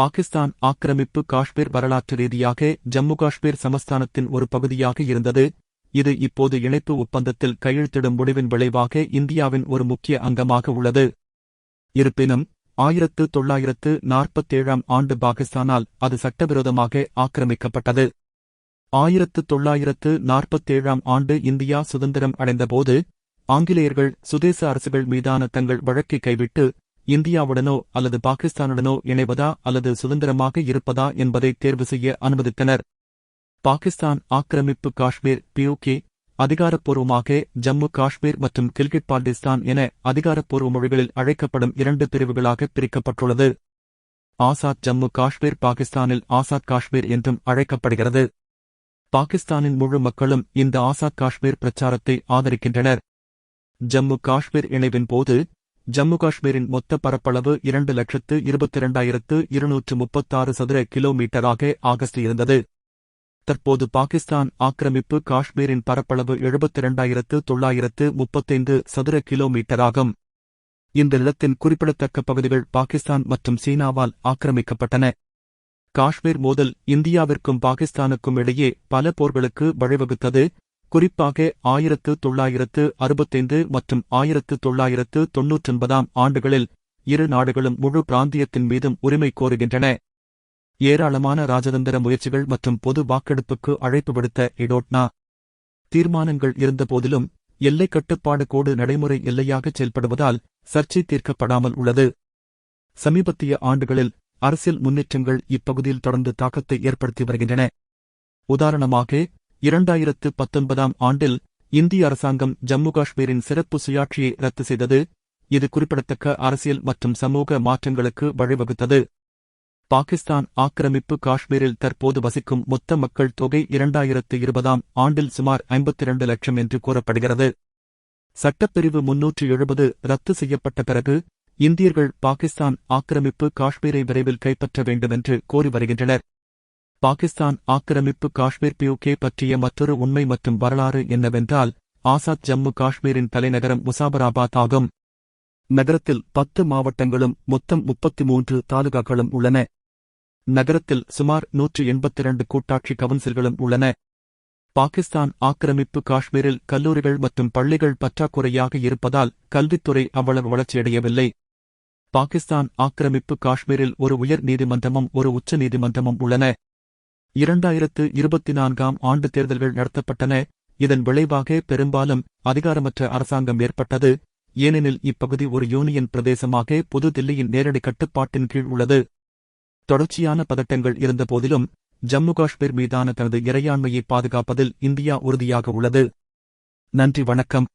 பாகிஸ்தான் ஆக்கிரமிப்பு காஷ்மீர் வரலாற்று ரீதியாக ஜம்மு காஷ்மீர் சமஸ்தானத்தின் ஒரு பகுதியாக இருந்தது. இது இப்போது இணைப்பு ஒப்பந்தத்தில் கையெழுத்திடும் முடிவின் விளைவாக இந்தியாவின் ஒரு முக்கிய அங்கமாக உள்ளது. இருப்பினும் ஆயிரத்து தொள்ளாயிரத்து நாற்பத்தேழாம் ஆண்டு பாகிஸ்தானால் அது சட்டவிரோதமாக ஆக்கிரமிக்கப்பட்டது. ஆயிரத்து தொள்ளாயிரத்து நாற்பத்தேழாம் ஆண்டு இந்தியா சுதந்திரம் அடைந்தபோது ஆங்கிலேயர்கள் சுதேச அரசுகள் மீதான தங்கள் வழக்கை கைவிட்டு இந்தியாவுடனோ அல்லது பாகிஸ்தானுடனோ இணைவதா அல்லது சுதந்திரமாக இருப்பதா என்பதை தேர்வு செய்ய அனுமதித்தனர். பாகிஸ்தான் ஆக்கிரமிப்பு காஷ்மீர் பியூகே அதிகாரப்பூர்வமாக ஜம்மு காஷ்மீர் மற்றும் கில்கிட் பால்டிஸ்தான் என அதிகாரப்பூர்வ மொழிகளில் அழைக்கப்படும் இரண்டு பிரிவுகளாக பிரிக்கப்பட்டுள்ளது. ஆசாத் ஜம்மு காஷ்மீர் பாகிஸ்தானில் ஆசாத் காஷ்மீர் என்றும் அழைக்கப்படுகிறது. பாகிஸ்தானின் முழு மக்களும் இந்த ஆசாத் காஷ்மீர் பிரச்சாரத்தை ஆதரிக்கின்றனர். ஜம்மு காஷ்மீர் இணைவின் போது ஜம்மு காஷ்மீரின் மொத்த பரப்பளவு இரண்டு லட்சத்து இருபத்தி இரண்டாயிரத்து இருநூற்று முப்பத்தாறு சதுர கிலோமீட்டராக ஆகஸ்ட் இருந்தது தற்போது பாகிஸ்தான் ஆக்கிரமிப்பு காஷ்மீரின் பரப்பளவு எழுபத்தி இரண்டாயிரத்து தொள்ளாயிரத்து முப்பத்தைந்து சதுர கிலோமீட்டராகும். இந்த நிலத்தின் குறிப்பிடத்தக்க பகுதிகள் பாகிஸ்தான் மற்றும் சீனாவால் ஆக்கிரமிக்கப்பட்டன. காஷ்மீர் மோதல் இந்தியாவிற்கும் பாகிஸ்தானுக்கும் இடையே பல போர்களுக்கு வழிவகுத்தது. குறிப்பாக ஆயிரத்து தொள்ளாயிரத்து அறுபத்தைந்து மற்றும் ஆயிரத்து தொள்ளாயிரத்து தொன்னூற்றொன்பதாம் ஆண்டுகளில் இரு நாடுகளும் முழு பிராந்தியத்தின் மீதும் உரிமை கோருகின்றன. ஏராளமான ராஜதந்திர முயற்சிகள் மற்றும் பொது வாக்கெடுப்புக்கு அழைப்பு விடுத்த இடோட்னா தீர்மானங்கள் இருந்தபோதிலும் எல்லை கட்டுப்பாடு கோடு நடைமுறை எல்லையாக செயல்படுவதால் சர்ச்சை தீர்க்கப்படாமல் உள்ளது. சமீபத்திய ஆண்டுகளில் அரசியல் முன்னேற்றங்கள் இப்பகுதியில் தொடர்ந்து தாக்கத்தை ஏற்படுத்தி வருகின்றன. உதாரணமாக இரண்டாயிரத்து பத்தொன்பதாம் ஆண்டில் இந்திய அரசாங்கம் ஜம்மு காஷ்மீரின் சிறப்பு சுயாட்சியை ரத்து செய்தது. இது குறிப்பிடத்தக்க அரசியல் மற்றும் சமூக மாற்றங்களுக்கு வழிவகுத்தது. பாகிஸ்தான் ஆக்கிரமிப்பு காஷ்மீரில் தற்போது வசிக்கும் மொத்த மக்கள் தொகை இரண்டாயிரத்து இருபதாம் ஆண்டில் சுமார் ஐம்பத்தி இரண்டு லட்சம் என்று கூறப்படுகிறது. சட்டப்பிரிவு முன்னூற்று எழுபது ரத்து செய்யப்பட்ட பிறகு இந்தியர்கள் பாகிஸ்தான் ஆக்கிரமிப்பு காஷ்மீரை விரைவில் கைப்பற்ற வேண்டுமென்று கோரி வருகின்றனர். பாகிஸ்தான் ஆக்கிரமிப்பு காஷ்மீர் பியூகே பற்றிய மற்றொரு உண்மை மற்றும் வரலாறு என்னவென்றால் ஆசாத் ஜம்மு காஷ்மீரின் தலைநகரம் முசாபராபாத் ஆகும். நகரத்தில் பத்து மாவட்டங்களும் மொத்தம் முப்பத்தி மூன்று தாலுகாக்களும் உள்ளன. நகரத்தில் சுமார் நூற்று எண்பத்தி இரண்டு கூட்டாட்சி கவுன்சில்களும் உள்ளன. பாகிஸ்தான் ஆக்கிரமிப்பு காஷ்மீரில் கல்லூரிகள் மற்றும் பள்ளிகள் பற்றாக்குறையாக இருப்பதால் கல்வித்துறை அவ்வளவு வளர்ச்சியடையவில்லை. பாகிஸ்தான் ஆக்கிரமிப்பு காஷ்மீரில் ஒரு உயர் நீதிமன்றமும் ஒரு உச்ச நீதிமன்றமும் உள்ளன. இரண்டாயிரத்து இருபத்தி நான்காம் ஆண்டு தேர்தல்கள் நடத்தப்பட்டன. இதன் விளைவாக பெரும்பாலும் அதிகாரமற்ற அரசாங்கம் ஏற்பட்டது. ஏனெனில் இப்பகுதி ஒரு யூனியன் பிரதேசமாக புதுதில்லியின் நேரடி கட்டுப்பாட்டின் கீழ் உள்ளது. தொடர்ச்சியான பதட்டங்கள் இருந்தபோதிலும் ஜம்மு காஷ்மீர் மீதான தனது இறையாண்மையை பாதுகாப்பதில் இந்தியா உறுதியாக உள்ளது. நன்றி வணக்கம்.